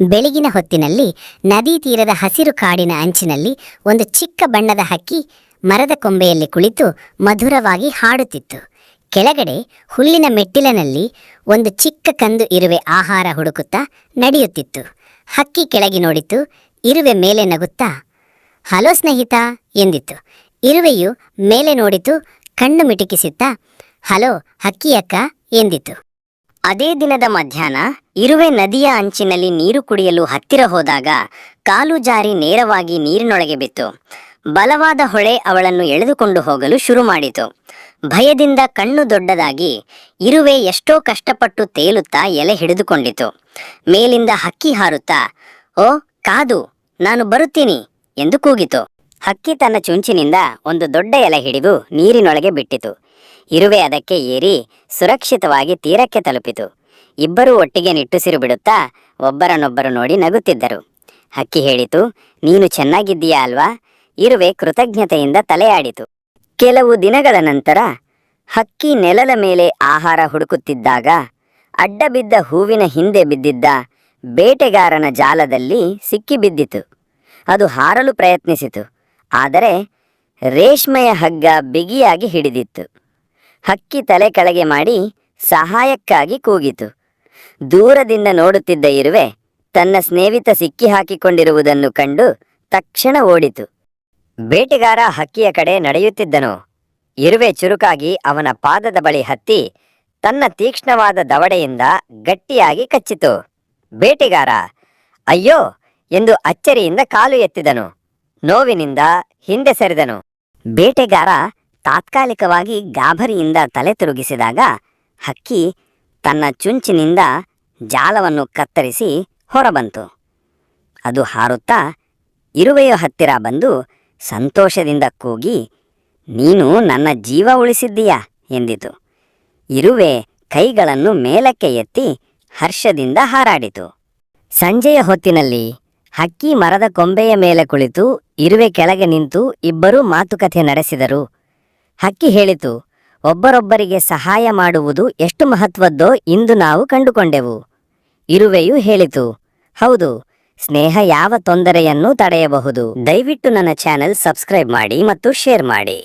ಬೆಳಗಿನ ಹೊತ್ತಿನಲ್ಲಿ ನದಿ ತೀರದ ಹಸಿರು ಕಾಡಿನ ಅಂಚಿನಲ್ಲಿ ಒಂದು ಚಿಕ್ಕ ಬಣ್ಣದ ಹಕ್ಕಿ ಮರದ ಕೊಂಬೆಯಲ್ಲಿ ಕುಳಿತು ಮಧುರವಾಗಿ ಹಾಡುತ್ತಿತ್ತು. ಕೆಳಗಡೆ ಹುಲ್ಲಿನ ಮೆಟ್ಟಿಲನಲ್ಲಿ ಒಂದು ಚಿಕ್ಕ ಕಂದು ಇರುವೆ ಆಹಾರ ಹುಡುಕುತ್ತಾ ನಡೆಯುತ್ತಿತ್ತು. ಹಕ್ಕಿ ಕೆಳಗೆ ನೋಡಿತು, ಇರುವೆ ಮೇಲೆ ನಗುತ್ತಾ, ಹಲೋ ಸ್ನೇಹಿತ ಎಂದಿತು ಇರುವೆಯು ಮೇಲೆ ನೋಡಿತು, ಕಣ್ಣು ಮಿಟುಕಿಸುತ್ತಾ, ಹಲೋ ಹಕ್ಕಿಯಕ್ಕ ಎಂದಿತು ಅದೇ ದಿನದ ಮಧ್ಯಾಹ್ನ ಇರುವೆ ನದಿಯ ಅಂಚಿನಲ್ಲಿ ನೀರು ಕುಡಿಯಲು ಹತ್ತಿರ ಹೋದಾಗ ಕಾಲು ಜಾರಿ ನೇರವಾಗಿ ನೀರಿನೊಳಗೆ ಬಿತ್ತು. ಬಲವಾದ ಹೊಳೆ ಅವಳನ್ನು ಎಳೆದುಕೊಂಡು ಹೋಗಲು ಶುರು ಮಾಡಿತು. ಭಯದಿಂದ ಕಣ್ಣು ದೊಡ್ಡದಾಗಿ ಇರುವೆ ಎಷ್ಟೋ ಕಷ್ಟಪಟ್ಟು ತೇಲುತ್ತಾ ಎಲೆ ಹಿಡಿದುಕೊಂಡಿತು. ಮೇಲಿಂದ ಹಕ್ಕಿ ಹಾರುತ್ತಾ, ಓ, ಕಾದು, ನಾನು ಬರುತ್ತೀನಿ ಎಂದು ಕೂಗಿತು. ಹಕ್ಕಿ ತನ್ನ ಚುಂಚಿನಿಂದ ಒಂದು ದೊಡ್ಡ ಎಲೆ ಹಿಡಿದು ನೀರಿನೊಳಗೆ ಬಿಟ್ಟಿತು. ಇರುವೆ ಅದಕ್ಕೆ ಏರಿ ಸುರಕ್ಷಿತವಾಗಿ ತೀರಕ್ಕೆ ತಲುಪಿತು. ಇಬ್ಬರೂ ಒಟ್ಟಿಗೆ ನಿಟ್ಟುಸಿರು ಬಿಡುತ್ತಾ ಒಬ್ಬರನ್ನೊಬ್ಬರು ನೋಡಿ ನಗುತ್ತಿದ್ದರು. ಹಕ್ಕಿ ಹೇಳಿತು, ನೀನು ಚೆನ್ನಾಗಿದ್ದೀಯಾ ಅಲ್ವಾ? ಇರುವೆ ಕೃತಜ್ಞತೆಯಿಂದ ತಲೆಯಾಡಿತು. ಕೆಲವು ದಿನಗಳ ನಂತರ ಹಕ್ಕಿ ನೆಲದ ಮೇಲೆ ಆಹಾರ ಹುಡುಕುತ್ತಿದ್ದಾಗ ಅಡ್ಡಬಿದ್ದ ಹೂವಿನ ಹಿಂದೆ ಬಿದ್ದಿದ್ದ ಬೇಟೆಗಾರನ ಜಾಲದಲ್ಲಿ ಸಿಕ್ಕಿಬಿದ್ದಿತು. ಅದು ಹಾರಲು ಪ್ರಯತ್ನಿಸಿತು, ಆದರೆ ರೇಷ್ಮೆಯ ಹಗ್ಗ ಬಿಗಿಯಾಗಿ ಹಿಡಿದಿತ್ತು. ಹಕ್ಕಿ ತಲೆ ಕೆಳಗೆ ಮಾಡಿ ಸಹಾಯಕ್ಕಾಗಿ ಕೂಗಿತು. ದೂರದಿಂದ ನೋಡುತ್ತಿದ್ದ ಇರುವೆ ತನ್ನ ಸ್ನೇಹಿತ ಸಿಕ್ಕಿ ಹಾಕಿಕೊಂಡಿರುವುದನ್ನು ಕಂಡು ತಕ್ಷಣ ಓಡಿತು. ಬೇಟೆಗಾರ ಹಕ್ಕಿಯ ಕಡೆ ನಡೆಯುತ್ತಿದ್ದನು. ಇರುವೆ ಚುರುಕಾಗಿ ಅವನ ಪಾದದ ಬಳಿ ಹತ್ತಿ ತನ್ನ ತೀಕ್ಷ್ಣವಾದ ದವಡೆಯಿಂದ ಗಟ್ಟಿಯಾಗಿ ಕಚ್ಚಿತು. ಬೇಟೆಗಾರ, ಅಯ್ಯೋ! ಎಂದು ಅಚ್ಚರಿಯಿಂದ ಕಾಲು ಎತ್ತಿದನು. ನೋವಿನಿಂದ ಹಿಂದೆ ಸರಿದನು. ಬೇಟೆಗಾರ ತಾತ್ಕಾಲಿಕವಾಗಿ ಗಾಭರಿಯಿಂದ ತಲೆ ತಿರುಗಿಸಿದಾಗ ಹಕ್ಕಿ ತನ್ನ ಚುಂಚಿನಿಂದ ಜಾಲವನ್ನು ಕತ್ತರಿಸಿ ಹೊರಬಂತು. ಅದು ಹಾರುತ್ತಾ ಇರುವೆಯ ಹತ್ತಿರ ಬಂದು ಸಂತೋಷದಿಂದ ಕೂಗಿ, ನೀನು ನನ್ನ ಜೀವ ಉಳಿಸಿದ್ದೀಯಾ? ಎಂದಿತು. ಇರುವೆ ಕೈಗಳನ್ನು ಮೇಲಕ್ಕೆ ಎತ್ತಿ ಹರ್ಷದಿಂದ ಹಾರಾಡಿತು. ಸಂಜೆಯ ಹೊತ್ತಿನಲ್ಲಿ ಹಕ್ಕಿ ಮರದ ಕೊಂಬೆಯ ಮೇಲೆ ಕುಳಿತು ಇರುವೆ ಕೆಳಗೆ ನಿಂತು ಇಬ್ಬರೂ ಮಾತುಕತೆ ನಡೆಸಿದರು. ಹಕ್ಕಿ ಹೇಳಿತು ಒಬ್ಬರೊಬ್ಬರಿಗೆ ಸಹಾಯ ಮಾಡುವುದು ಎಷ್ಟು ಮಹತ್ವದ್ದೋ ಇಂದು ನಾವು ಕಂಡುಕೊಂಡೆವು. ಇರುವೆಯು ಹೇಳಿತು, ಹೌದು, ಸ್ನೇಹ ಯಾವ ತೊಂದರೆಯನ್ನೂ ತಡೆಯಬಹುದು. ದಯವಿಟ್ಟು ನನ್ನ ಚಾನೆಲ್ ಸಬ್ಸ್ಕ್ರೈಬ್ ಮಾಡಿ ಮತ್ತು ಶೇರ್ ಮಾಡಿ.